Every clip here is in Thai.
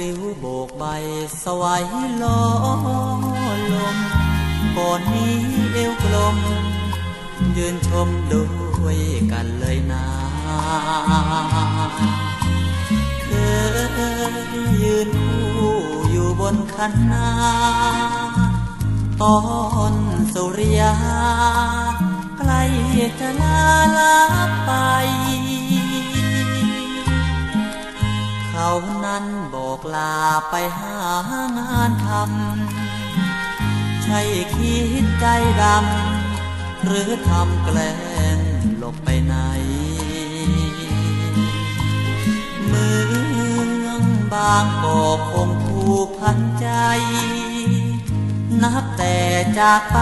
ริ้วโบกใบสวัยล้อลมก่อนนี้เอวกลม ยืนชมด้วยกันเลยนะเคยยืนคู่อยู่บนคันนาตอนสุริยาใกล้จะลาลา ไปหางานทำ ใช่คิดใจดำ หรือทำแกล้งหลบไปไหน เมืองบางกอกคงผูกพันใจ นับแต่จากไป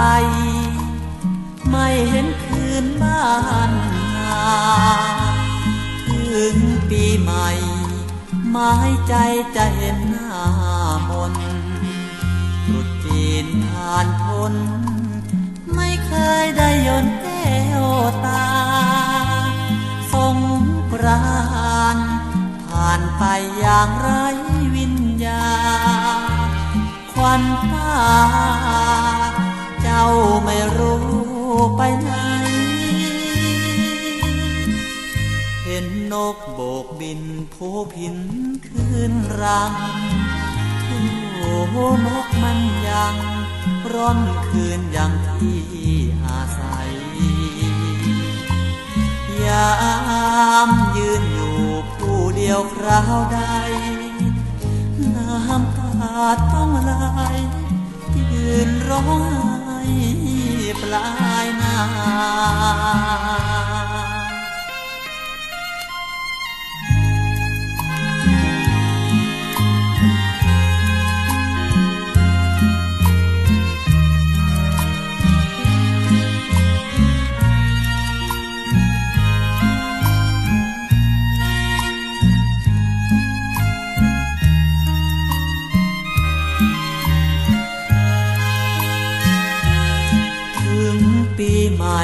ไม่เห็นคืนบ้านนาถึงปีใหม่ หมายใจจะเห็นหน้ามนตรุษจีนผ่านพ้นไม่เคยได้ยนแก้วตา สงกรานผ่านไปอย่างไรวิญญา ควันตา เจ้าไม่รู้ไปไหน กโบกบินโผพินคืนรังโอนกมันยังร้อนคืนย่างที่อาศัย ยามยืนอยู่ผู้เดียวคราวใด น้ำตาต้องไหลยืนร้องไห้ปลายนา ใหม่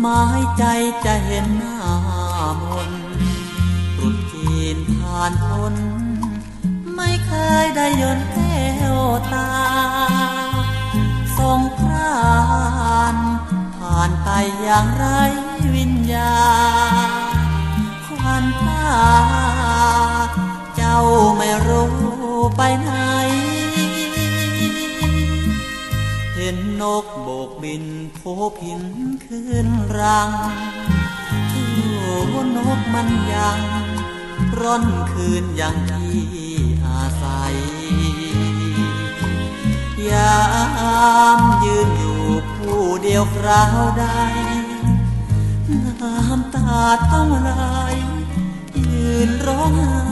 หมายใจจะเห็นหน้ามนตรุษจีนผ่านพ้นไม่เคยได้ยนแก้วตาสงกรานผ่านไปอย่างไรวิญญาควันตาเจ้าไม่รู้ไปไหน ห็นนกโบกบินโผพินคืนรังโอ้นกมันยังร่อนคืนอย่างที่อาศัย ยามยืนอยู่ผู้เดียวคราวใด น้ำตาต้องไหลยืนร้องไห้